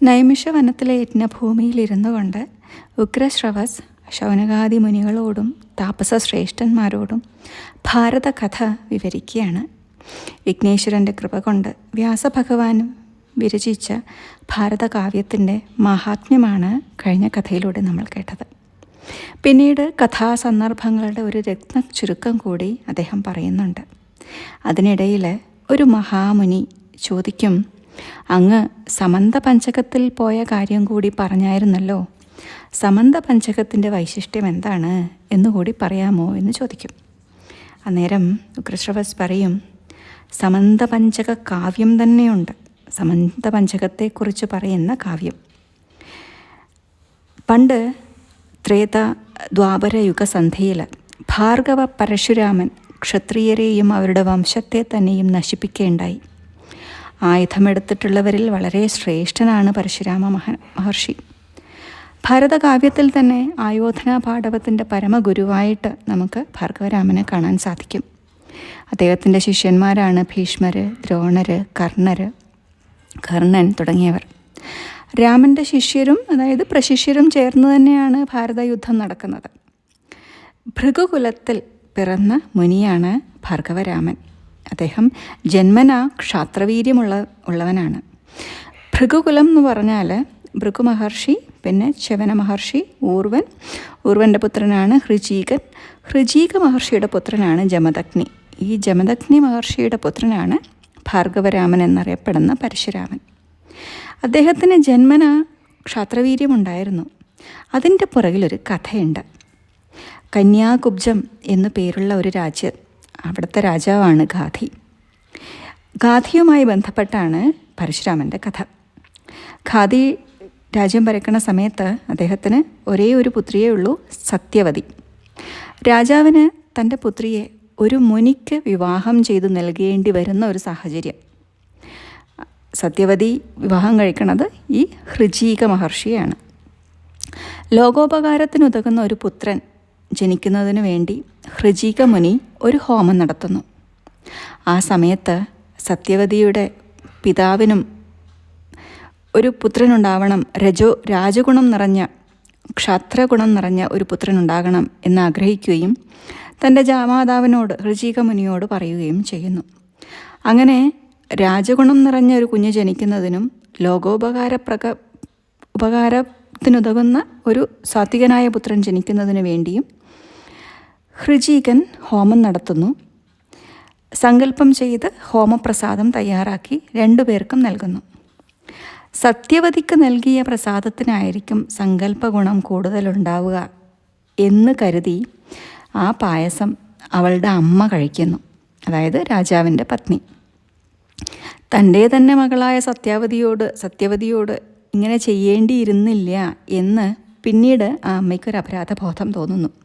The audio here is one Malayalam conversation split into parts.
നൈമിഷ വനത്തിലെ യജ്ഞഭൂമിയിലിരുന്നു കൊണ്ട് ഉഗ്രശ്രവസ് ശൗനകാദി മുനികളോടും താപസ ശ്രേഷ്ഠന്മാരോടും ഭാരതകഥ വിവരിക്കുകയാണ്. വിഘ്നേശ്വരന്റെ കൃപ കൊണ്ട് വ്യാസഭഗവാനും വിരചിച്ച ഭാരതകാവ്യത്തിന്റെ മഹാത്മ്യമാണ് കഴിഞ്ഞ കഥയിലൂടെ നമ്മൾ കേട്ടത്. പിന്നീട് കഥാസന്ദർഭങ്ങളുടെ ഒരു രത്ന ചുരുക്കം കൂടി അദ്ദേഹം പറയുന്നുണ്ട്. അതിനിടയിൽ ഒരു മഹാമുനി ചോദിക്കും അങ്ങ് സമന്ത പഞ്ചകത്തിൽ പോയ കാര്യം കൂടി പറഞ്ഞായിരുന്നല്ലോ. സമന്ത പഞ്ചകത്തിന്റെ വൈശിഷ്ട്യം എന്താണ് എന്നുകൂടി പറയാമോ എന്ന് ചോദിക്കും. അന്നേരം ഉഗ്രശ്രവസ് പറയും സമന്ത പഞ്ചക കാവ്യം തന്നെയുണ്ട്. സമന്ത പഞ്ചകത്തെക്കുറിച്ച് പറയുന്ന കാവ്യം. പണ്ട് ത്രേത ദ്വാപര യുഗസന്ധിയിൽ ഭാർഗവ പരശുരാമൻ ക്ഷത്രിയരെയും അവരുടെ വംശത്തെ തന്നെയും നശിപ്പിക്കേണ്ടായി. ആയുധമെടുത്തിട്ടുള്ളവരിൽ വളരെ ശ്രേഷ്ഠനാണ് പരശുരാമ മഹ മഹർഷി. ഭാരതകാവ്യത്തിൽ തന്നെ ആയോധന പാഠവത്തിന്റെ പരമഗുരുവായിട്ട് നമുക്ക് ഭാർഗവരാമനെ കാണാൻ സാധിക്കും. അദ്ദേഹത്തിന്റെ ശിഷ്യന്മാരാണ് ഭീഷ്മർ ദ്രോണർ കർണർ കർണൻ തുടങ്ങിയവർ. രാമന്റെ ശിഷ്യരും അതായത് പ്രശിഷ്യരും ചേർന്ന് തന്നെയാണ് ഭാരതയുദ്ധം നടക്കുന്നത്. ഭൃഗുകുലത്തിൽ പിറന്ന മുനിയാണ് ഭാർഗവരാമൻ. അദ്ദേഹം ജന്മന ക്ഷാത്രവീര്യമുള്ള ഉള്ളവനാണ്. ഭൃഗുകുലം എന്ന് പറഞ്ഞാൽ ഭൃഗു മഹർഷി പിന്നെ ശവന മഹർഷി ഊർവൻ. ഊർവന്റെ പുത്രനാണ് ഹൃജീകൻ. ഹൃജീക മഹർഷിയുടെ പുത്രനാണ് ജമദഗ്നി. ഈ ജമദഗ്നി മഹർഷിയുടെ പുത്രനാണ് ഭാർഗവരാമൻ എന്നറിയപ്പെടുന്ന പരശുരാമൻ. അദ്ദേഹത്തിന് ജന്മന ക്ഷാത്രവീര്യമുണ്ടായിരുന്നു. അതിന്റെ പുറകിലൊരു കഥയുണ്ട്. കന്യാകുബ്ജം എന്നു പേരുള്ള ഒരു രാജ്യം അവിടുത്തെ രാജാവാണ് ഗാന്ധി ഗാന്ധിയുമായി ബന്ധപ്പെട്ടാണ് പരശുരാമന്റെ കഥ. ഖാദി രാജ്യം ഭരിക്കുന്ന സമയത്ത് അദ്ദേഹത്തിന് ഒരേ ഒരു പുത്രിയേ ഉള്ളൂ സത്യവതി. രാജാവിന് തന്റെ പുത്രിയെ ഒരു മുനിക്ക് വിവാഹം ചെയ്തു നൽകേണ്ടി വരുന്ന ഒരു സാഹചര്യം. സത്യവതി വിവാഹം കഴിക്കുന്നത് ഈ ഹൃജീക മഹർഷിയാണ്. ലോകോപകാരത്തിനുതകുന്ന ഒരു പുത്രൻ ജനിക്കുന്നതിന് വേണ്ടി ഹൃജീക മുനി ഒരു ഹോമം നടത്തുന്നു. ആ സമയത്ത് സത്യവതിയുടെ പിതാവിനും ഒരു പുത്രനുണ്ടാവണം രജോ രാജഗുണം നിറഞ്ഞ ക്ഷത്രഗുണം നിറഞ്ഞ ഒരു പുത്രനുണ്ടാകണം എന്ന് ആഗ്രഹിക്കുകയും തന്റെ ജാമാതാവിനോട് ഹൃജീക മുനിയോട് പറയുകയും ചെയ്യുന്നു. അങ്ങനെ രാജഗുണം നിറഞ്ഞ ഒരു കുഞ്ഞ് ജനിക്കുന്നതിനും ലോകോപകാരപ്രക ഉപകാരത്തിനുതകുന്ന ഒരു സാത്വികനായ പുത്രൻ ജനിക്കുന്നതിനു വേണ്ടിയും ഹൃജീകൻ ഹോമം നടത്തുന്നു. സങ്കല്പം ചെയ്ത് ഹോമപ്രസാദം തയ്യാറാക്കി രണ്ടുപേർക്കും നൽകുന്നു. സത്യവതിക്ക് നൽകിയ പ്രസാദത്തിനായിരിക്കും സങ്കല്പഗുണം കൂടുതലുണ്ടാവുക എന്ന് കരുതി ആ പായസം അവളുടെ അമ്മ കഴിക്കുന്നു അതായത് രാജാവിന്റെ പത്നി. തന്റെ തന്നെ മകളായ സത്യാവതിയോട് സത്യവതിയോട് ഇങ്ങനെ ചെയ്യേണ്ടിയിരുന്നില്ല എന്ന് പിന്നീട് ആ അമ്മയ്ക്കൊരു അപരാധബോധം തോന്നുന്നു.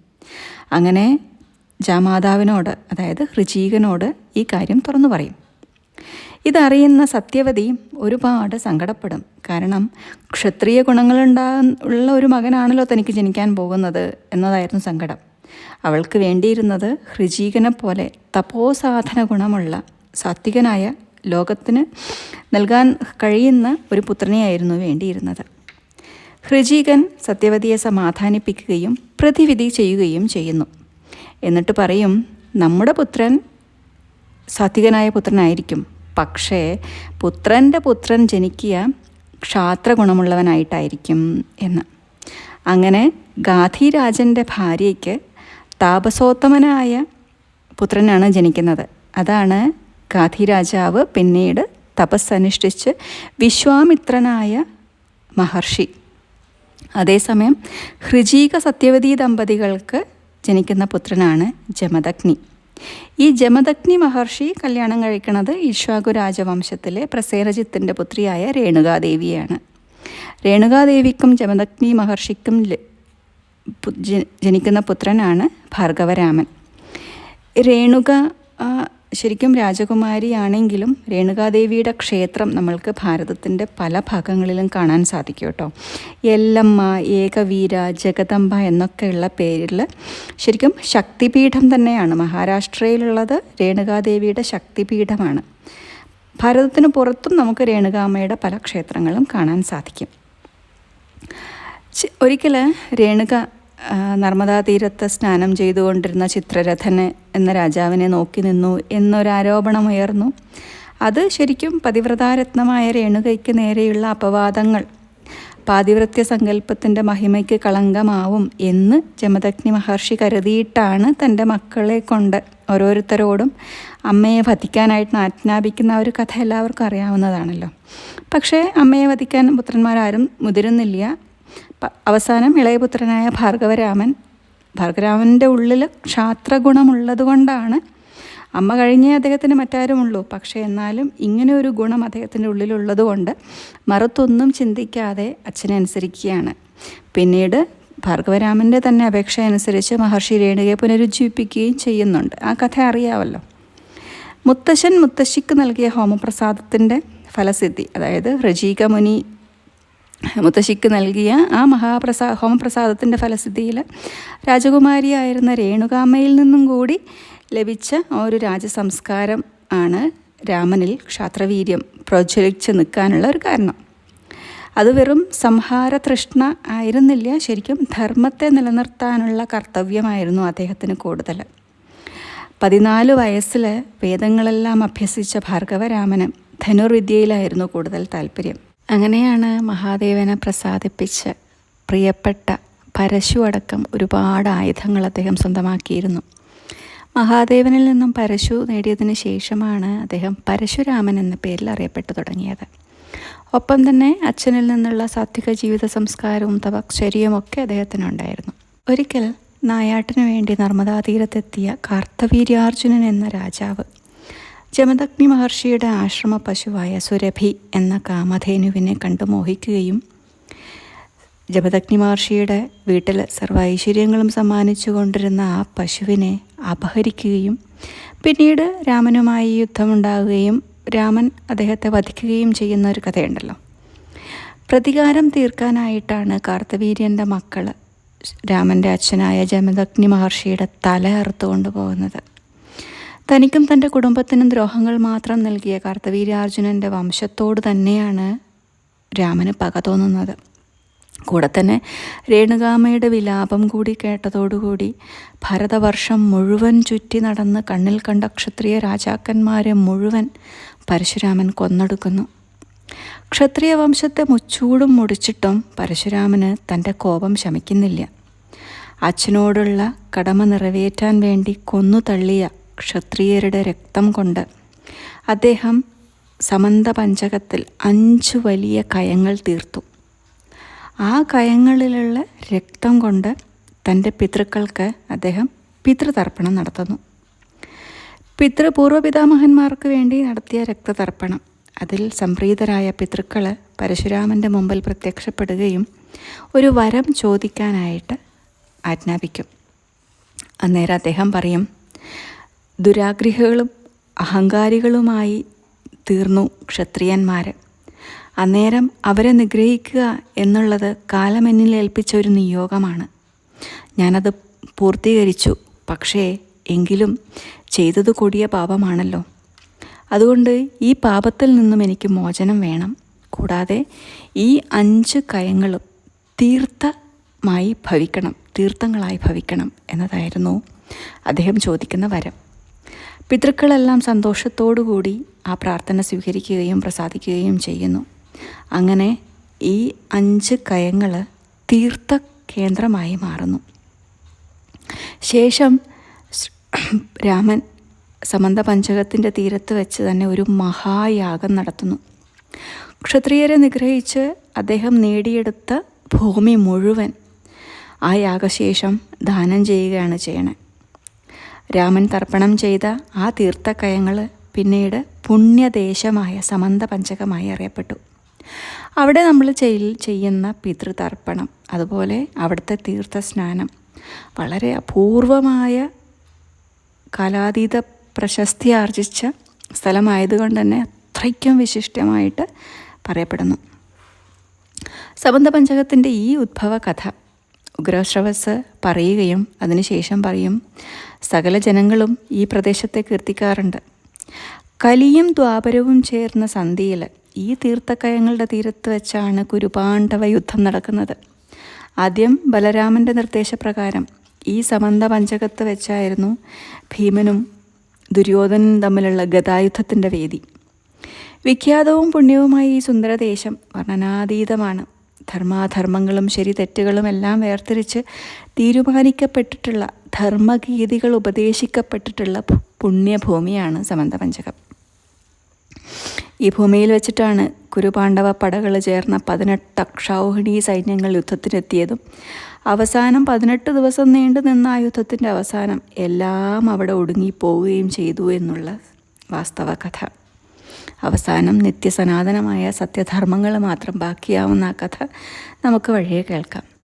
അങ്ങനെ ജാമാതാവിനോട് അതായത് ഋചീകനോട് ഈ കാര്യം തുറന്നു പറയും. ഇതറിയുന്ന സത്യവതി ഒരുപാട് സങ്കടപ്പെടും. കാരണം ക്ഷത്രിയ ഗുണങ്ങളുണ്ടാ ഉള്ള ഒരു മകനാണല്ലോ തനിക്ക് ജനിക്കാൻ പോകുന്നത് എന്നതായിരുന്നു സങ്കടം. അവൾക്ക് വേണ്ടിയിരുന്നത് ഹൃജീകനെ പോലെ തപോസാധന ഗുണമുള്ള സാത്വികനായ ലോകത്തിന് നൽകാൻ കഴിയുന്ന ഒരു പുത്രനെയായിരുന്നു വേണ്ടിയിരുന്നത്. ഹൃജീകൻ സത്യവതിയെ സമാധാനിപ്പിക്കുകയും പ്രതിവിധി ചെയ്യുകയും ചെയ്യുന്നു. എന്നിട്ട് പറയും നമ്മുടെ പുത്രൻ സാത്വികനായ പുത്രനായിരിക്കും. പക്ഷേ പുത്രന്റെ പുത്രൻ ജനിക്കുക ക്ഷാത്രഗുണമുള്ളവനായിട്ടായിരിക്കും എന്ന്. അങ്ങനെ ഗാന്ധിരാജന്റെ ഭാര്യയ്ക്ക് താപസോത്തമനായ പുത്രനാണ് ജനിക്കുന്നത്. അതാണ് ഗാന്ധിരാജാവ് പിന്നീട് തപസ്സനുഷ്ഠിച്ച് വിശ്വാമിത്രനായ മഹർഷി. അതേസമയം ഹൃജീക സത്യവതി ദമ്പതികൾക്ക് ജനിക്കുന്ന പുത്രനാണ് ജമദഗ്നി. ഈ ജമദഗ്നി മഹർഷി കല്യാണം കഴിക്കുന്നത് ഇഷ്വാകു രാജവംശത്തിലെ പ്രസേനജിത്തിന്റെ പുത്രിയായ രേണുകാദേവിയാണ്. രേണുകാദേവിക്കും ജമദഗ്നി മഹർഷിക്കും ജനിക്കുന്ന പുത്രനാണ് ഭാർഗവരാമൻ. രേണുക ശരിക്കും രാജകുമാരിയാണെങ്കിലും രേണുകാദേവിയുടെ ക്ഷേത്രം നമ്മൾക്ക് ഭാരതത്തിന്റെ പല ഭാഗങ്ങളിലും കാണാൻ സാധിക്കും കേട്ടോ. എല്ലമ്മ ഏകവീര ജഗദമ്പ എന്നൊക്കെയുള്ള പേരിൽ ശരിക്കും ശക്തിപീഠം തന്നെയാണ്. മഹാരാഷ്ട്രയിലുള്ളത് രേണുകാദേവിയുടെ ശക്തിപീഠമാണ്. ഭാരതത്തിന് പുറത്തും നമുക്ക് രേണുകാമ്മയുടെ പല ക്ഷേത്രങ്ങളും കാണാൻ സാധിക്കും. ഒരിക്കൽ രേണുക നർമ്മദാ തീരത്ത് സ്നാനം ചെയ്തുകൊണ്ടിരുന്ന ചിത്രരഥന് എന്ന രാജാവിനെ നോക്കി നിന്നു എന്നൊരാരോപണമുയർന്നു. അത് ശരിക്കും പതിവ്രതാരത്നമായ രേണുകയ്ക്ക് നേരെയുള്ള അപവാദങ്ങൾ. പാതിവ്രത്യ സങ്കല്പത്തിന്റെ മഹിമയ്ക്ക് കളങ്കമാവും എന്ന് ജമദഗ്നി മഹർഷി കരുതിയിട്ടാണ് തന്റെ മക്കളെ കൊണ്ട് ഓരോരുത്തരോടും അമ്മയെ വധിക്കാനായിട്ട് ആജ്ഞാപിക്കുന്ന ഒരു കഥ എല്ലാവർക്കും അറിയാവുന്നതാണല്ലോ. പക്ഷേ അമ്മയെ വധിക്കാൻ പുത്രന്മാരാരും മുതിരുന്നില്ല. അവസാനം ഇളയപുത്രനായ ഭാർഗവരാമൻ ഭാർഗവരാമന്റെ ഉള്ളിൽ ക്ഷാത്രഗുണമുള്ളത് കൊണ്ടാണ് അമ്മ കഴിഞ്ഞേ അദ്ദേഹത്തിന് മറ്റാരുമുള്ളൂ. പക്ഷേ എന്നാലും ഇങ്ങനെ ഒരു ഗുണം അദ്ദേഹത്തിന്റെ ഉള്ളിലുള്ളത് കൊണ്ട് മറുത്തൊന്നും ചിന്തിക്കാതെ അച്ഛനെ അനുസരിക്കുകയാണ്. പിന്നീട് ഭാർഗവരാമന്റെ തന്നെ അപേക്ഷ അനുസരിച്ച് മഹർഷി രേണുകയെ പുനരുജ്ജീവിപ്പിക്കുകയും ചെയ്യുന്നുണ്ട്. ആ കഥ അറിയാമല്ലോ മുത്തശ്ശൻ മുത്തശ്ശിക്ക് നൽകിയ ഹോമപ്രസാദത്തിന്റെ ഫലസിദ്ധി അതായത് ഋജീക മുനി മുത്തശ്ശിക്ക് നൽകിയ ആ മഹാപ്രസാ ഹോമപ്രസാദത്തിന്റെ ഫലസിദ്ധിയിൽ രാജകുമാരിയായിരുന്ന രേണുകാമ്മയിൽ നിന്നും കൂടി ലഭിച്ച ഒരു രാജസംസ്കാരം ആണ് രാമനിൽ ക്ഷാത്രവീര്യം പ്രജ്വലിച്ച് നിൽക്കാനുള്ള ഒരു കാരണം. അത് വെറും സംഹാര തൃഷ്ണ ആയിരുന്നില്ല ശരിക്കും ധർമ്മത്തെ നിലനിർത്താനുള്ള കർത്തവ്യമായിരുന്നു അദ്ദേഹത്തിന് കൂടുതൽ. പതിനാല് വയസ്സിൽ വേദങ്ങളെല്ലാം അഭ്യസിച്ച ഭാർഗവരാമന് ധനുർവിദ്യയിലായിരുന്നു കൂടുതൽ താല്പര്യം. അങ്ങനെയാണ് മഹാദേവനെ പ്രസാദിപ്പിച്ച് പ്രിയപ്പെട്ട പരശു അടക്കം ഒരുപാട് ആയുധങ്ങൾ അദ്ദേഹം സ്വന്തമാക്കിയിരുന്നു. മഹാദേവനിൽ നിന്നും പരശു നേടിയതിന് ശേഷമാണ് അദ്ദേഹം പരശുരാമൻ എന്ന പേരിൽ അറിയപ്പെട്ടു തുടങ്ങിയത്. ഒപ്പം തന്നെ അച്ഛനിൽ നിന്നുള്ള സാത്വിക ജീവിത സംസ്കാരവും തപക്ചര്യവും ഒക്കെ അദ്ദേഹത്തിനുണ്ടായിരുന്നു. ഒരിക്കൽ നായാട്ടിനു വേണ്ടി നർമ്മദാ തീരത്തെത്തിയ കാർത്തവീര്യാർജുനൻ എന്ന രാജാവ് ജമദഗ്നി മഹർഷിയുടെ ആശ്രമ പശുവായ സുരഭി എന്ന കാമധേനുവിനെ കണ്ടു മോഹിക്കുകയും ജപദഗ്നി മഹർഷിയുടെ വീട്ടിൽ സർവ ഐശ്വര്യങ്ങളും സമ്മാനിച്ചു കൊണ്ടിരുന്ന ആ പശുവിനെ അപഹരിക്കുകയും പിന്നീട് രാമനുമായി യുദ്ധമുണ്ടാകുകയും രാമൻ അദ്ദേഹത്തെ വധിക്കുകയും ചെയ്യുന്ന ഒരു കഥയുണ്ടല്ലോ. പ്രതികാരം തീർക്കാനായിട്ടാണ് കാർത്തവീര്യന്റെ മക്കൾ രാമന്റെ അച്ഛനായ ജമദഗ്നി മഹർഷിയുടെ തല അറുത്തുകൊണ്ട് പോകുന്നത്. തനിക്കും തന്റെ കുടുംബത്തിനും ദ്രോഹങ്ങൾ മാത്രം നൽകിയ കാർത്തവീര്യാർജുനന്റെ വംശത്തോട് തന്നെയാണ് രാമന് പക തോന്നുന്നത്. കൂടെ തന്നെ രേണുകാമയുടെ വിലാപം കൂടി കേട്ടതോടുകൂടി ഭരതവർഷം മുഴുവൻ ചുറ്റി നടന്ന് കണ്ണിൽ കണ്ട ക്ഷത്രിയ രാജാക്കന്മാരെ മുഴുവൻ പരശുരാമൻ കൊന്നെടുക്കുന്നു. ക്ഷത്രിയ വംശത്തെ മുച്ചൂടും മുടിച്ചിട്ടും പരശുരാമന് തന്റെ കോപം ശമിക്കുന്നില്ല. അച്ഛനോടുള്ള കടമ നിറവേറ്റാൻ വേണ്ടി കൊന്നു തള്ളിയ ക്ഷത്രിയരുടെ രക്തം കൊണ്ട് അദ്ദേഹം സമന്ത പഞ്ചകത്തിൽ അഞ്ച് വലിയ കയങ്ങൾ തീർത്തു. ആ കയങ്ങളിലുള്ള രക്തം കൊണ്ട് തന്റെ പിതൃക്കൾക്ക് അദ്ദേഹം പിതൃതർപ്പണം നടത്തുന്നു. പിതൃപൂർവപിതാമഹന്മാർക്ക് വേണ്ടി നടത്തിയ രക്തതർപ്പണം. അതിൽ സംപ്രീതരായ പിതൃക്കൾ പരശുരാമന്റെ മുമ്പിൽ പ്രത്യക്ഷപ്പെടുകയും ഒരു വരം ചോദിക്കാനായിട്ട് ആജ്ഞാപിക്കും. അന്നേരം അദ്ദേഹം പറയും ദുരാഗ്രഹികളും അഹങ്കാരികളുമായി തീർന്നു ക്ഷത്രിയന്മാർ അന്നേരം അവരെ നിഗ്രഹിക്കുക എന്നുള്ളത് കാലമെന്നിൽ ഏൽപ്പിച്ച ഒരു നിയോഗമാണ്. ഞാനത് പൂർത്തീകരിച്ചു. പക്ഷേ എങ്കിലും ചെയ്തത് കൊടിയ പാപമാണല്ലോ. അതുകൊണ്ട് ഈ പാപത്തിൽ നിന്നും എനിക്ക് മോചനം വേണം. കൂടാതെ ഈ അഞ്ച് കയങ്ങളും തീർത്ഥമായി ഭവിക്കണം തീർത്ഥങ്ങളായി ഭവിക്കണം എന്നതായിരുന്നു അദ്ദേഹം ചോദിക്കുന്ന വരം. പിതൃക്കളെല്ലാം സന്തോഷത്തോടുകൂടി ആ പ്രാർത്ഥന സ്വീകരിക്കുകയും പ്രസാദിക്കുകയും ചെയ്യുന്നു. അങ്ങനെ ഈ അഞ്ച് കയങ്ങൾ തീർത്ഥ കേന്ദ്രമായി മാറുന്നു. ശേഷം രാമൻ സമന്ത പഞ്ചകത്തിന്റെ തീരത്ത് വെച്ച് തന്നെ ഒരു മഹായാഗം നടത്തുന്നു. ക്ഷത്രിയരെ നിഗ്രഹിച്ച് അദ്ദേഹം നേടിയെടുത്ത ഭൂമി മുഴുവൻ ആ യാഗശേഷം ദാനം ചെയ്യുകയാണ് ചെയ്യണേ. രാമൻ തർപ്പണം ചെയ്ത ആ തീർത്ഥക്കയങ്ങൾ പിന്നീട് പുണ്യദേശമായ സമന്ത പഞ്ചകമായി അറിയപ്പെട്ടു. അവിടെ നമ്മൾ ചെയ് ചെയ്യുന്ന പിതൃതർപ്പണം അതുപോലെ അവിടുത്തെ തീർത്ഥസ്നാനം വളരെ അപൂർവമായ കാലാതീത പ്രശസ്തി ആർജിച്ച സ്ഥലമായതുകൊണ്ട് തന്നെ അത്രയ്ക്കും വിശിഷ്ടമായിട്ട് പറയപ്പെടുന്നു. സബന്ധ പഞ്ചകത്തിന്റെ ഈ ഉദ്ഭവ കഥ ഉഗ്രശ്രവസ് പറയുകയും അതിനുശേഷം പറയും സകല ജനങ്ങളും ഈ പ്രദേശത്തെ കീർത്തിക്കാറുണ്ട്. കലിയും ദ്വാപരവും ചേർന്ന സന്ധിയിൽ ഈ തീർത്ഥക്കയങ്ങളുടെ തീരത്ത് വെച്ചാണ് കുരുപാണ്ഡവ യുദ്ധം നടക്കുന്നത്. ആദ്യം ബലരാമന്റെ നിർദ്ദേശപ്രകാരം ഈ സമന്ത പഞ്ചകത്ത് വെച്ചായിരുന്നു ഭീമനും ദുര്യോധനും തമ്മിലുള്ള ഗതായുദ്ധത്തിന്റെ വേദി. വിഖ്യാതവും പുണ്യവുമായ ഈ സുന്ദരദേശം വർണനാതീതമാണ്. ധർമാധർമ്മങ്ങളും ശരി തെറ്റുകളും എല്ലാം വേർതിരിച്ച് തീരുമാനിക്കപ്പെട്ടിട്ടുള്ള ധർമ്മഗീതികൾ ഉപദേശിക്കപ്പെട്ടിട്ടുള്ള പുണ്യഭൂമിയാണ് സമന്തപഞ്ചകം. ഈ ഭൂമിയിൽ വെച്ചിട്ടാണ് കുരുപാണ്ഡവ പടകൾ ചേർന്ന പതിനെട്ട് അക്ഷൗഹിണി സൈന്യങ്ങൾ യുദ്ധത്തിനെത്തിയതും അവസാനം പതിനെട്ട് ദിവസം നീണ്ടു നിന്ന ആ യുദ്ധത്തിന്റെ അവസാനം എല്ലാം അവിടെ ഒടുങ്ങിപ്പോവുകയും ചെയ്തു എന്നുള്ള വാസ്തവ കഥ അവസാനം നിത്യസനാതനമായ സത്യധർമ്മങ്ങൾ മാത്രം ബാക്കിയാവുന്ന ആ കഥ നമുക്ക് വഴിയെ കേൾക്കാം.